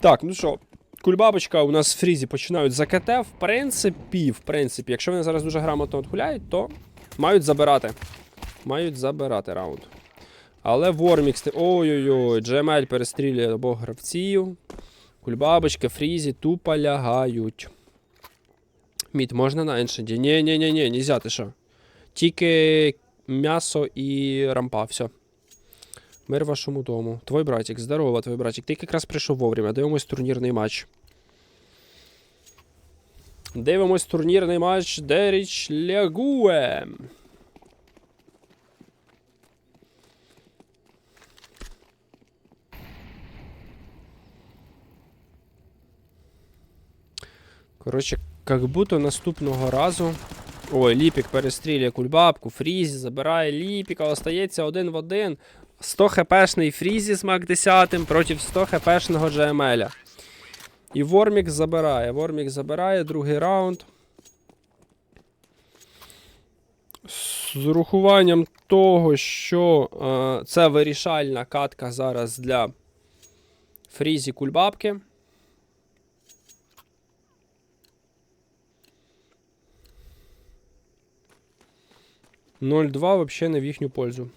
Так, ну що, кульбабочка у нас в фрізі починають за КТ. В принципі, в принципі, якщо вони зараз дуже грамотно відгуляють, то мають забирати. Мають забирати раунд. Але Вормікс. Ой-ой-ой, GML перестрілює обох гравців. Кульбабочки, фрізі тупо лягають. Мід, можна на еншенді? Ні, ні, ні, ні, нельзя, ти що. Тільки м'ясо і рампа, все. Мир вашому дому. Твой братик, здорово, твой братик. Ти якраз прийшов вовремя. Дивимось турнірний матч. Дивимось турнірний матч Деріч Лягуе. Коротше, як будто наступного разу. Ой, Ліпік перестрілює кульбабку, Фрізі забирає Ліпіка, остається один в один. 100 хпшний Фрізі з Мак 10 проти 100 хпшного GML. І Вормік забирає. Вормік забирає другий раунд. З урахуванням того, що е, це вирішальна катка зараз для Фрізі кульбабки. «0-2» вообще не в їхню пользу.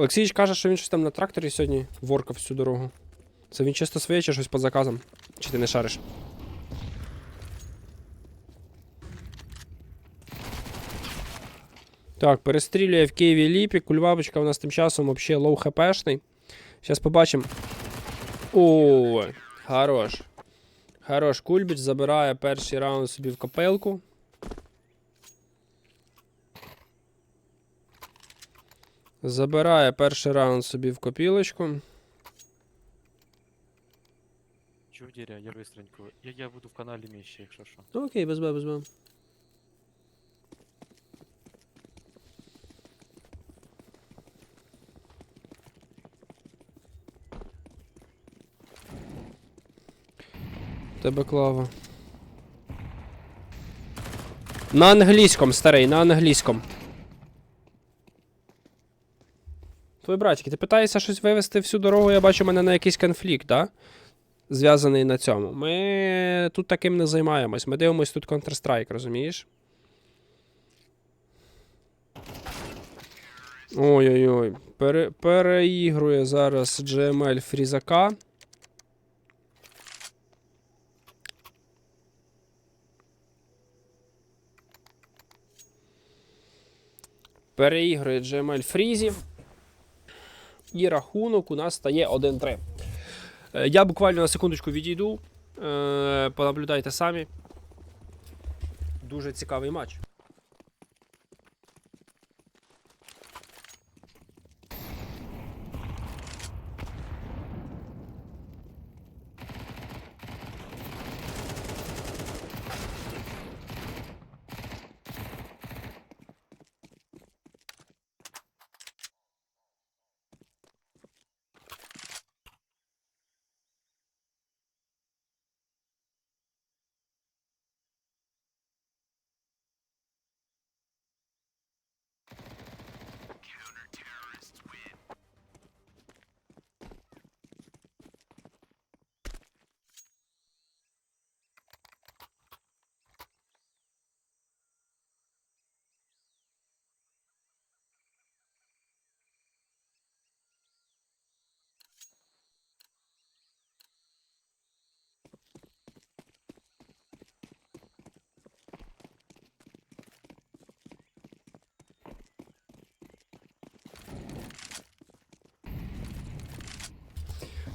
Олексійович каже, що він щось там на тракторі сьогодні воркав всю дорогу. Це він чисто своє чи щось по заказам? Чи ти не шариш? Так, перестрілює в Києві Ліпі. Кульбабочка у нас тим часом взагалі лоу хпшний. Зараз побачимо. Ой, хорош. Хорош. Кульбіч забирає перший раунд собі в копилку. Забирає перший раунд собі в копілочку. Чудіря, я быстренько. Я, я буду в каналі міщі, якщо що. Ну, окей, без Б, без Б. Тебе клава. На англійському, старий, на англійському. Твої братики, ти питаєшся щось вивести всю дорогу, я бачу, мене на якийсь конфлікт, да? Зв'язаний на цьому. Ми тут таким не займаємось. Ми дивимось тут Counter-Strike, розумієш? Ой-ой-ой. Пере, переігрує зараз GML Фрізака. Переігрує GML Фрізі. І рахунок у нас стає 1-3. Е, Я буквально на секундочку відійду. Е, Понаблюдайте самі. Дуже цікавий матч.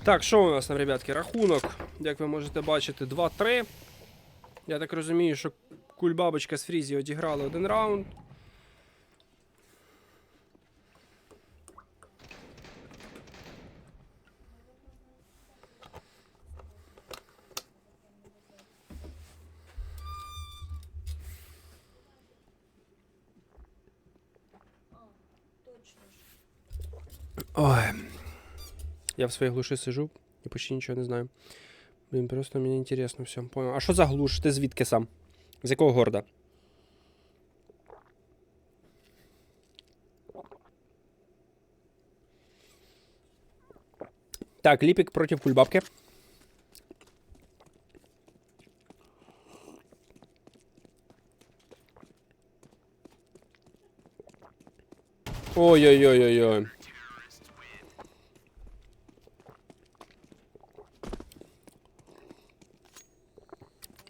Так, що у нас там, ребятки? Рахунок, як ви можете бачити, 2-3. Я так розумію, що кульбабочка з Фрізі одіграли один раунд. Я в своей глуши сижу і почти нічого не знаю. Блін, просто мені інтересно все. Понял. А що за глуш? Ти звідки сам? З якого города? Так, ліпік проти кульбабки. Ой-ой-ой-ой-ой.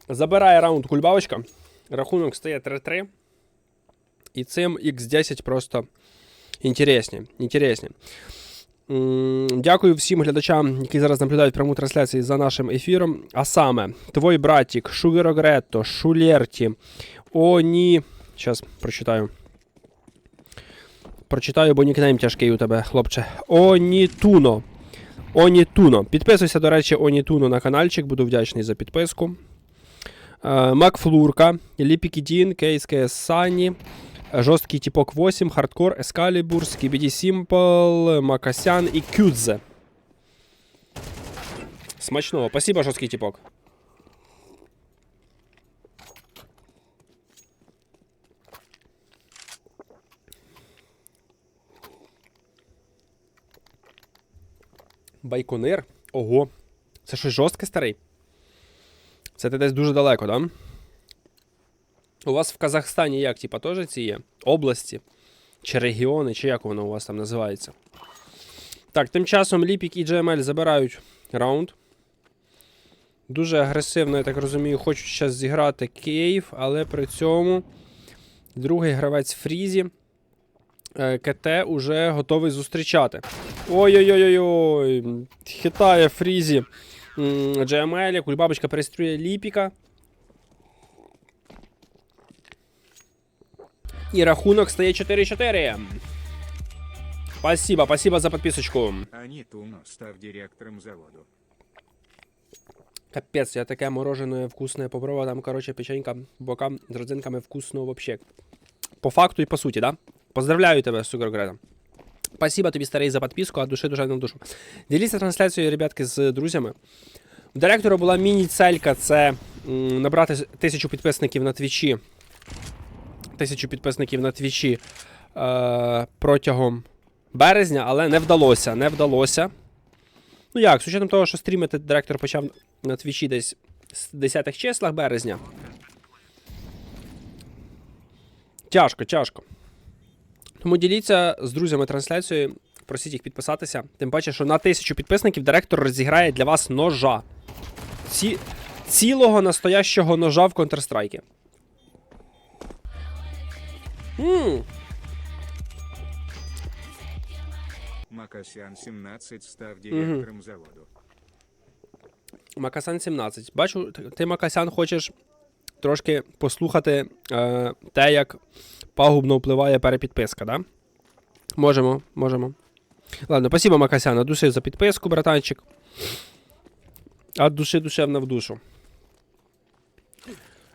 Забирає раунд кульбабочка. Рахунок стає 3-3. І цим X10 просто інтересні. інтересні. Дякую всім глядачам, які зараз наблюдають пряму трансляцію за нашим ефіром. А саме, твой братик, Шугерогретто, Шулерті, Оні. Зараз прочитаю. Прочитаю, бо нікнейм тяжкий у тебе, хлопче. Онітуно. Онітуно. Підписуйся, до речі, Онітуно на каналчик, буду вдячний за підписку. Е, Макфлурка, Ліпікідін, Кейс КС Сані, Жорсткий типок 8, Хардкор, Ескалібур, Скібіді Сімпл, Макасян і Кюдзе. Смачного. Спасибо, жорсткий типок. Байконир. Ого. Це щось жорстке старий? Це ти десь дуже далеко, да? У вас в Казахстані як, типа, теж ці є? Області? Чи регіони, чи як воно у вас там називається? Так, тим часом Ліпік і GML забирають раунд. Дуже агресивно, я так розумію, хочуть зараз зіграти Київ, але при цьому другий гравець Фрізі е, КТ уже готовий зустрічати. Ой-ой-ой-ой! Хитає Фрізі м, кульбабочка перестрілює Ліпіка. І рахунок стає 4-4. Спасибо, спасибо за подписочку. Анитуно став директором заводу. Капец, я таке мороженое вкусне попробував. Там, короче, печенька бокам з родзинками вкусно вообще. По факту і по суті, да? Поздравляю тебе, Сугрогреда. Спасибо тобі, старий, за підписку, а душі душевно в душу. Діліться трансляцією, ребятки, з друзями. У директора була міні-целька це набрати тисячу підписників на твічі. Тисячу підписників на твічі е, протягом березня, але не вдалося. Не вдалося. Ну як, з учетом того, що стрімити директор почав на твічі десь з 10-х числах березня. Тяжко, тяжко. Тому діліться з друзями трансляцією, просіть їх підписатися. Тим паче, що на тисячу підписників директор розіграє для вас ножа. Ці... Цілого настоящого ножа в Counter-Strike. Ммм, Макасян 17 став директором заводу. Макасан 17. Бачу, ти, Макасян, хочеш трошки послухати е, те, як пагубно впливає перепідписка, да? Можемо, можемо. Ладно, спасибо, Макасян, от душі за підписку, братанчик. От душі душевно в душу.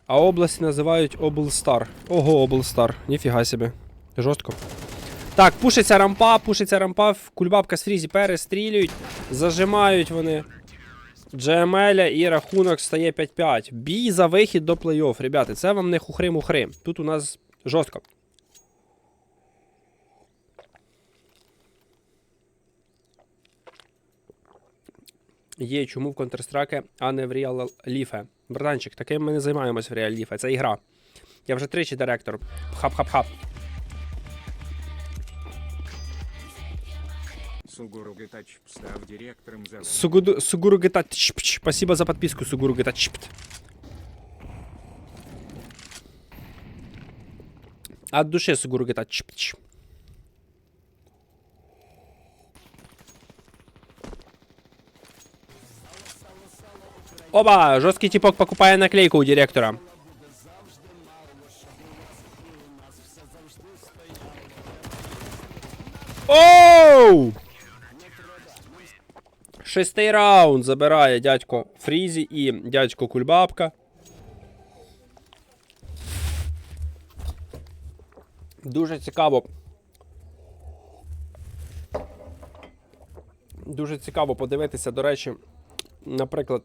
А області називають Облстар. Ого, Облстар. Ніфіга собі. Жорстко. Так, пушиться рампа, пушиться рампа, кульбабка з фрізі перестрілюють, зажимають вони. GML і рахунок стає 5-5. Бій за вихід до плей-офф. Ребята, це вам не хухри-мухри. Тут у нас жорстко. Є чому в Counter-Strike, а не в Real Life. Братанчик, таким ми не займаємось в Real Life. Це ігра. Я вже тричі директор. Хап-хап-хап. Сугуру Гитач став директором заводу. Сугуду, Сугуру Гета Чпч. Спасибо за подписку, Сугуру Гета Чпт. От души Сугуру Гета Чпч. Оба! Жесткий типок покупая наклейку у директора. Оу! Шестий раунд забирає дядько Фрізі і дядько Кульбабка. Дуже цікаво. Дуже цікаво подивитися, до речі, наприклад,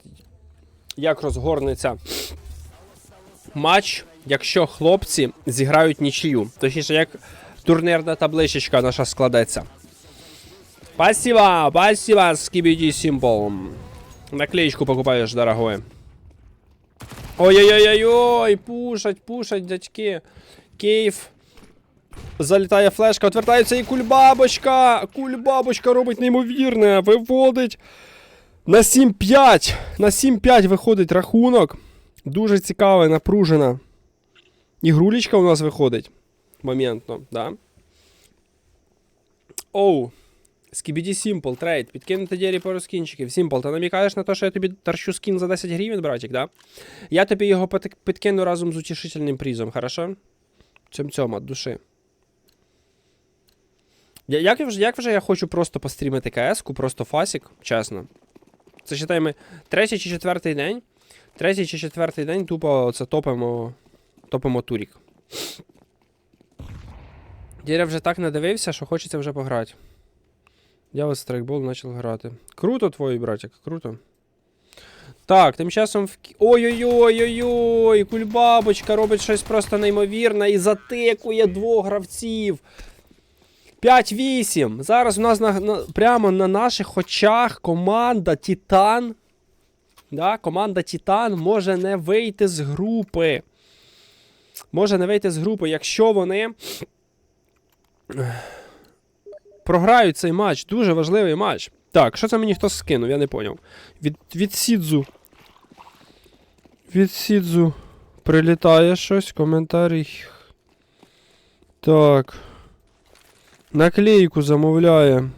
як розгорнеться матч, якщо хлопці зіграють нічию. Точніше, як турнірна табличечка наша складеться. Спасибо, спасибо, Skibidi Simple. Наклеечку покупаешь, дорогой. Ой-ой-ой-ой, пушать, пушать, дядьки. Киев. Залітає флешка, отвертається і кульбабочка. Кульбабочка робить неймовірне. Виводить на 7-5. На 7-5 виходить рахунок. Дуже цікава, напружена. Ігрулечка у нас виходить. Моментно, да. Оу. Скібіді Сімпл, трейд. Підкинути дірі пару скінчиків. Сімпл, ти намікаєш на те, що я тобі торчу скін за 10 гривень, братик, да? Я тобі його підкину разом з утішительним призом, хорошо? Цьом цьом от душі. Я, як, вже, як вже я хочу просто пострімити КС-ку, просто фасік, чесно. Це считай ми третій чи четвертий день. Третій чи четвертий день тупо це топимо. Топимо турік. Діря вже так надивився, що хочеться вже пограти. Я ось страйкбол почав грати. Круто твій братик, круто. Так, тим часом в... Ой-ой-ой-ой-ой! Кульбабочка робить щось просто неймовірне і затикує двох гравців. 5-8. Зараз у нас на, на, прямо на наших очах команда Титан. Да, команда Титан може не вийти з групи. Може не вийти з групи, якщо вони програють цей матч. Дуже важливий матч. Так, що це мені хтось скинув, я не поняв. Від, від Сідзу. Від Сідзу прилітає щось, коментарій. Так. Наклейку замовляє.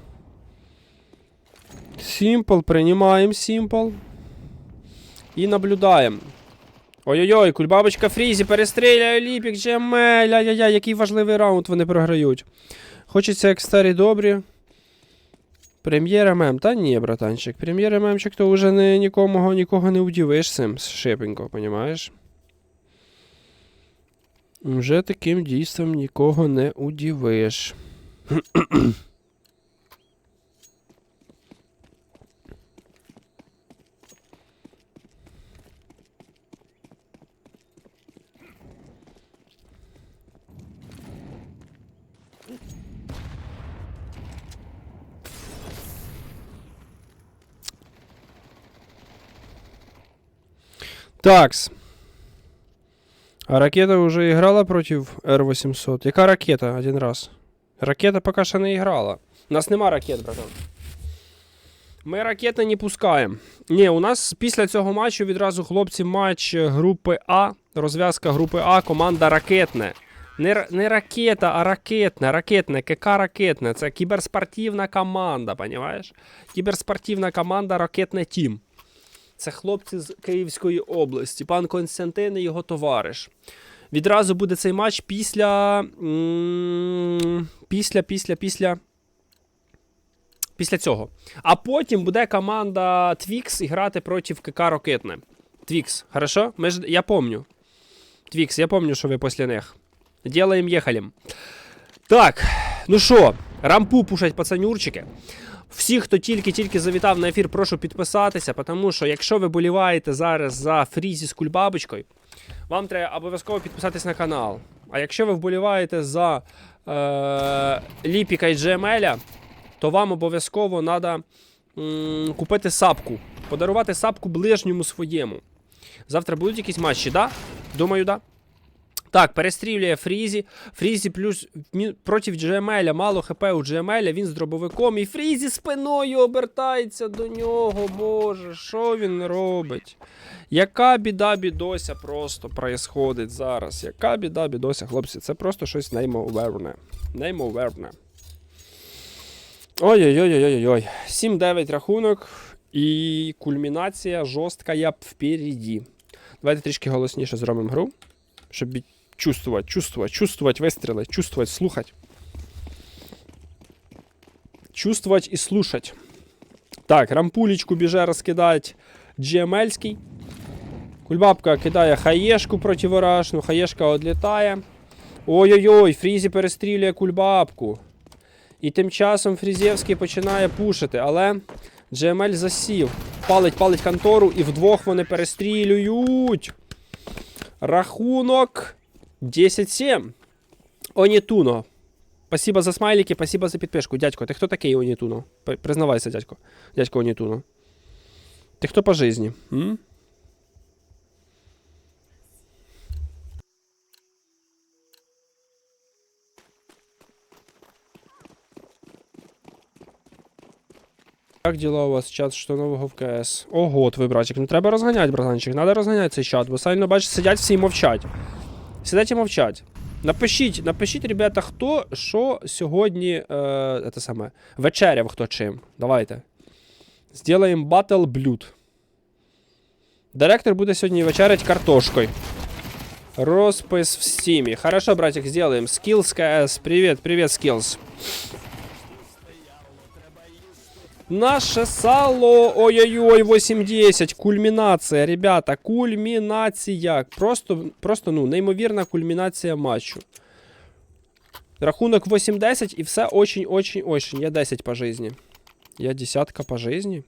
Simple, приймаємо Simple. І наблюдаємо. Ой-ой-ой, кульбабочка Фрізі перестріляє Ліпік, Джемель. Ай-яй-яй, який важливий раунд вони програють. Хочеться як старі добрі. Прем'єра мем. Та ні, братанчик. Прем'єра мемчик, то вже не, нікому, нікого не удивиш цим шипенько, понімаєш? Вже таким дійством нікого не удивиш. Такс. А ракета уже играла против Р-800? Яка ракета один раз? Ракета поки що не грала. У нас нема ракет, братан. Ми ракети не пускаємо. Ні, у нас після цього матчу відразу хлопці матч групи А. Розв'язка групи А, команда ракетне. Не, не ракета, а ракетне, ракетне, КК ракетне. Це кіберспортивна команда, понімаєш? Кіберспортивна команда Ракетне Тім. Це хлопці з Київської області, пан Константин і його товариш. Відразу буде цей матч після. Після, після, після. Після цього. А потім буде команда Twix грати проти КК Рокетне. Twix, хорошо? Ми ж, я помню. Twix, я помню, що ви після них. Ділаємо їхалім. Так, ну що, рампу пушать пацанюрчики. Всі, хто тільки-тільки завітав на ефір, прошу підписатися, тому що якщо ви боліваєте зараз за фрізі з кульбабочкою, вам треба обов'язково підписатись на канал. А якщо ви вболіваєте за е, Ліпіка і GML, то вам обов'язково треба купити сапку, подарувати сапку ближньому своєму. Завтра будуть якісь матчі, да? Думаю, да. Так, перестрілює Фрізі. Фрізі плюс проти GML, мало ХП у GML, він з дробовиком. І Фрізі спиною обертається до нього. Боже, що він робить? Яка біда бідося просто происходить зараз? Яка біда бідося, хлопці? Це просто щось неймовірне. Неймовірне. Ой-ой-ой-ой-ой. 7-9 рахунок. І кульмінація жорстка я впереді. Давайте трішки голосніше зробимо гру, щоб чувствовать, чувствовать, чувствовать выстрелы, чувствовать, слухать. Чувствовать и слушать. Так, рампулечку біже розкидать GML-ський. Кульбабка кидає хаєшку противорашну, хаєшка відлітає. Ой-ой-ой, Фрізі перестрілює кульбабку. І тим часом Фрізєвський починає пушити, але GML засів. Палить, палить контору, і вдвох вони перестрілюють. Рахунок 10-7. Онітуно. Спасибо за смайлики, спасибо за підпишку. Дядько, ти хто такий Онітуно? Признавайся, дядько. Дядько Онітуно. Ти хто по житті? Як діло у вас чат, що нового в КС? Ого, твій братчик. Ну треба розганяти, братанчик. Треба розганяти цей чат, бо сильно бачиш, сидять всі і мовчать. Сидять і мовчать. Напишіть, напишіть, ребята, хто що сьогодні е, це саме, вечеряв хто чим. Давайте. Сделаємо батл блюд. Директор буде сьогодні вечерять картошкою. Розпис в стімі. Хорошо, братик, сделаем. Skills КС. Привет, привет, Skills. Наше сало. Ой-ой-ой, 8-10. Кульмінація, ребята. Кульмінація. Просто, просто, ну, неймовірна кульмінація матчу. Рахунок 8-10 і все очень-очень-очень. Я 10 по жизни. Я десятка по жизни?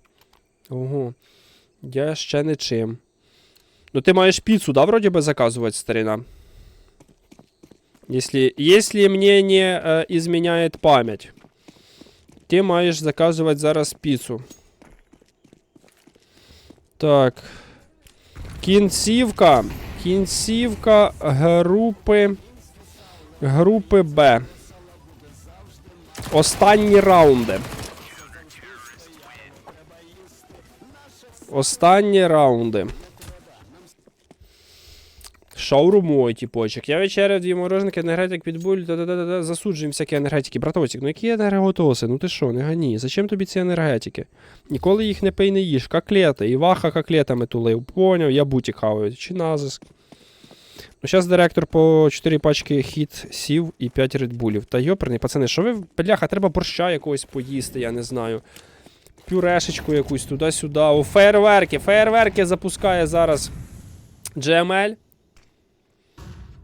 Ого. Я ще не чим. Ну ти маєш піцу, да, вроді би заказувати, старина? Если, если мне не э, изменяет память. Ти маєш заказувати зараз піцу. Так. Кінцівка. Кінцівка групи. Групи Б. Останні раунди. Останні раунди. Шаурмой, типочек. Я вечеряв дві мороженки, енергетик, підбуль, да-да-да-да, засуджуємо всякі енергетики. Братовчик, ну які енерготоси? Ну ти що, не гані? Зачем тобі ці енергетики? Ніколи їх не пий не їж. Коклети. І ваха коклетами тулив. Поняв, я буті хаваю. Чи назиск. Ну, зараз директор по 4 пачки хіт сів і 5 редбулів. Та йоперний, пацани, що ви, бляха, треба борща якогось поїсти, я не знаю. Пюрешечку якусь туди-сюди. О, фейерверки. Фейерверки запускає зараз GML.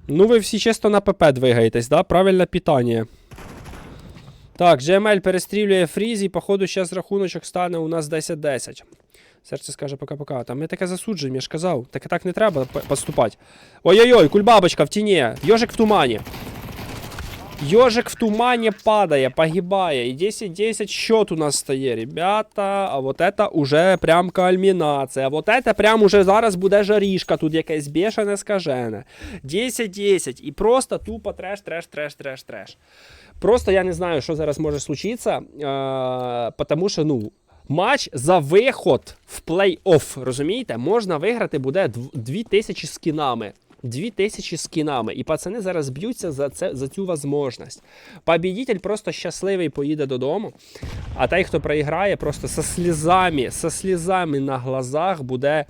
Ну, ви всі чисто на ПП двигаєтесь, да? Правильне питання. Так, GML перестрілює фріз, і походу зараз рахуночок стане у нас 10-10. Серце скаже пока-пока. Там ми таке засуджуємо, я ж казав. Так і так не треба поступати. Ой-ой-ой, кульбабочка в тіні. Йожик в тумані. Йожик в тумані падає, погибає. І 10-10 счет у нас стає, ребята. А вот это уже прям кульмінація. Вот это прям уже зараз буде жарішка. Тут якесь бешене скажене. 10-10. І просто тупо треш, треш, треш, треш, треш. Просто я не знаю, що зараз може случитися. Е, потому що, ну. Матч за виход в плей-офф, розумієте? Можна виграти буде дв- 2000 скінами. 2000 скінами. І пацани зараз б'ються за, це, за цю можливість. Побідитель просто щасливий поїде додому. А той, хто проіграє, просто со слізами, со слізами на глазах буде.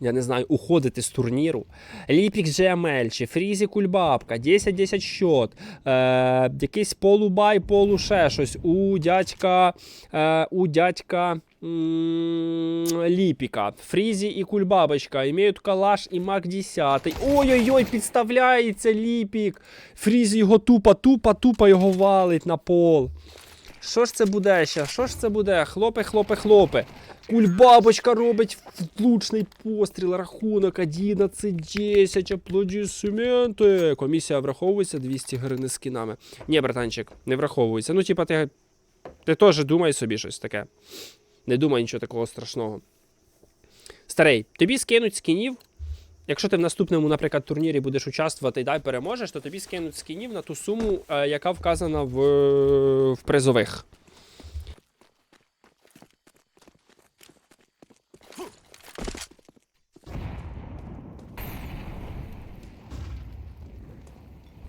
Я не знаю, уходити з турніру. Ліпік GML чи Фрізі Кульбабка, 10-10 счот, е, якийсь полубай, полу ще щось. У дядька, е, у дядька Ліпіка. Фрізі і Кульбабочка імеють калаш і Мак 10. Ой-ой-ой, підставляється Ліпік. Фрізі його тупо, тупо, тупо його валить на пол. Що ж це буде ще? Що ж це буде? Хлопе, хлопе, хлопе. Кульбабочка робить влучний постріл, рахунок 11-10, аплодисменти. Комісія враховується 200 гривень з скінами. Ні, братанчик, не враховується. Ну, типа, ти, ти теж думай собі щось таке. Не думай нічого такого страшного. Старий, тобі скинуть скінів. Якщо ти в наступному, наприклад, турнірі будеш участвувати і дай переможеш, то тобі скинуть скінів на ту суму, е, яка вказана в, в призових.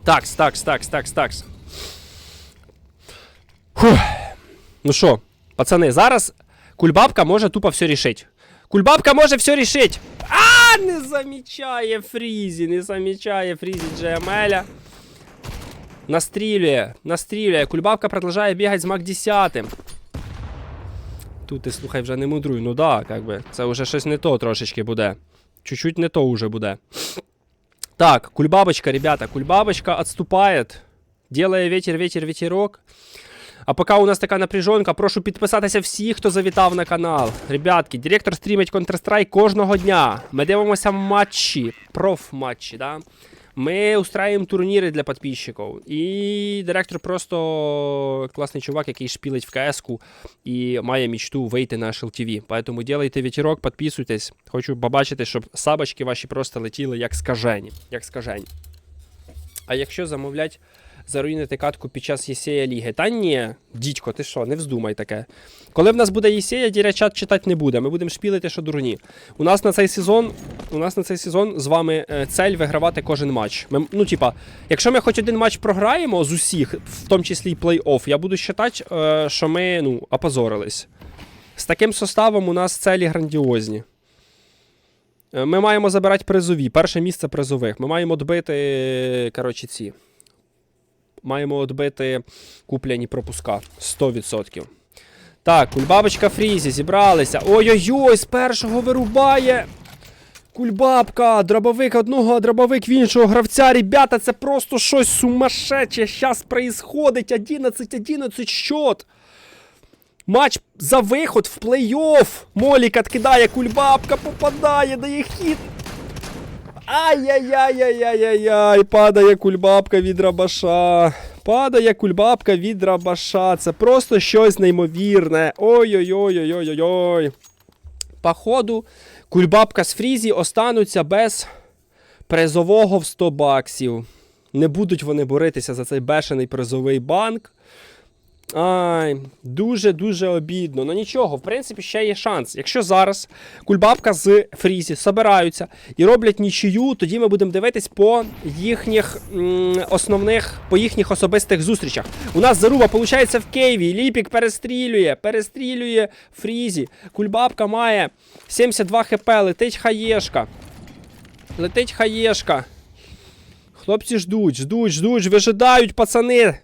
Такс, такс, такс, такс, такс. Фух. Ну що, пацани, зараз кульбабка може тупо все рішить. Кульбабка може все рішить. А, не замічає Фрізі, не замічає Фрізі GML. Настрілює, настрілює. Кульбабка продовжує бігати з Мак 10. Тут ти слухай вже не мудруй. Ну да, как би, це вже щось не то трошечки буде. Чуть-чуть не то уже буде. Так, кульбабочка, ребята, кульбабочка отступает. Делає ветер, ветер, ветерок. А поки у нас така напряжонка, прошу підписатися всі, хто завітав на канал. Ребятки, директор стрімить Counter-Strike кожного дня. Ми дивимося матчі, проф-матчі, да? Ми устраиваем турніри для підписчиків. І директор просто класний чувак, який шпілить в КС-ку і має мечту вийти на HLTV. Поэтому делайте ветерок, підписуйтесь. Хочу побачити, щоб сабочки ваші просто летіли як скажені. Як скажені. А якщо замовлять заруїнити катку під час Єсея Ліги. Та ні, дідько, ти що, не вздумай таке. Коли в нас буде Єсея, діря чат читати не буде. Ми будемо шпілити, що дурні. У нас на цей сезон, у нас на цей сезон з вами е, цель вигравати кожен матч. Ми, ну, типа, якщо ми хоч один матч програємо з усіх, в тому числі й плей-офф, я буду вважати, е, що ми ну, опозорились. З таким составом у нас целі грандіозні. Е, Ми маємо забирати призові. Перше місце призових. Ми маємо відбити, коротше, ці. Маємо відбити куплені пропуска. 100%. Так, кульбабочка Фрізі, зібралися. Ой-ой-ой, з першого вирубає. Кульбабка, дробовик одного, дробовик в іншого гравця. Ребята, це просто щось сумасшедше. Щас происходить. 11-11 счет. Матч за виход в плей-офф. Молік откидає, кульбабка попадає, дає хід. Ай-яй-яй-яй-яй-яй, падає кульбабка від рабаша. Падає кульбабка від рабаша. Це просто щось неймовірне. Ой-ой-ой-ой-ой-ой. Походу, кульбабка з Фрізі остануться без призового в 100 баксів. Не будуть вони боротися за цей бешений призовий банк. Ай, дуже-дуже обідно. Ну нічого, в принципі, ще є шанс. Якщо зараз Кульбабка з Фрізі собираються і роблять нічию, тоді ми будемо дивитись по їхніх м, основних, по їхніх особистих зустрічах. У нас заруба виходить в Києві. Ліпік перестрілює, перестрілює Фрізі. Кульбабка має 72 хп, летить хаєшка. Летить хаєшка. Хлопці ждуть, ждуть, ждуть, вижидають, пацани.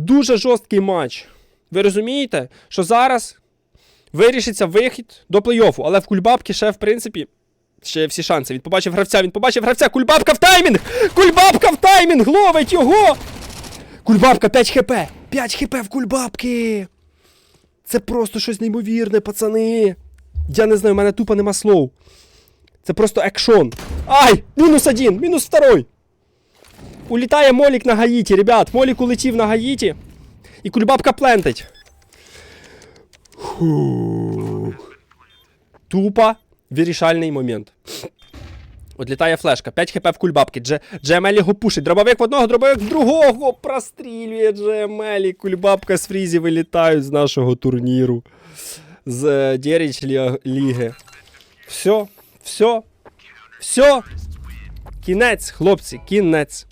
Дуже жорсткий матч. Ви розумієте, що зараз вирішиться вихід до плей-оффу, але в Кульбабки ще, в принципі, ще всі шанси. Він побачив гравця, він побачив гравця. Кульбабка в таймінг! Кульбабка в таймінг! Ловить його! Кульбабка 5 хп! 5 хп в кульбабки! Це просто щось неймовірне, пацани. Я не знаю, в мене тупо нема слов. Це просто екшон. Ай! Мінус один, мінус второй! Улітає Молік на Гаїті, ребят. Молік улетів на Гаїті. І кульбабка плентить. Фух. Тупо вирішальний момент. Отлітає флешка. 5 хп в кульбабки. Дже... Джемелі його пушить. Дробовик в одного, дробовик в другого. Прострілює Джемелі. Кульбабка з Фрізі вилітають з нашого турніру. З е, Дєріч лі... Ліги. Все, все, все. Кінець, хлопці, кінець.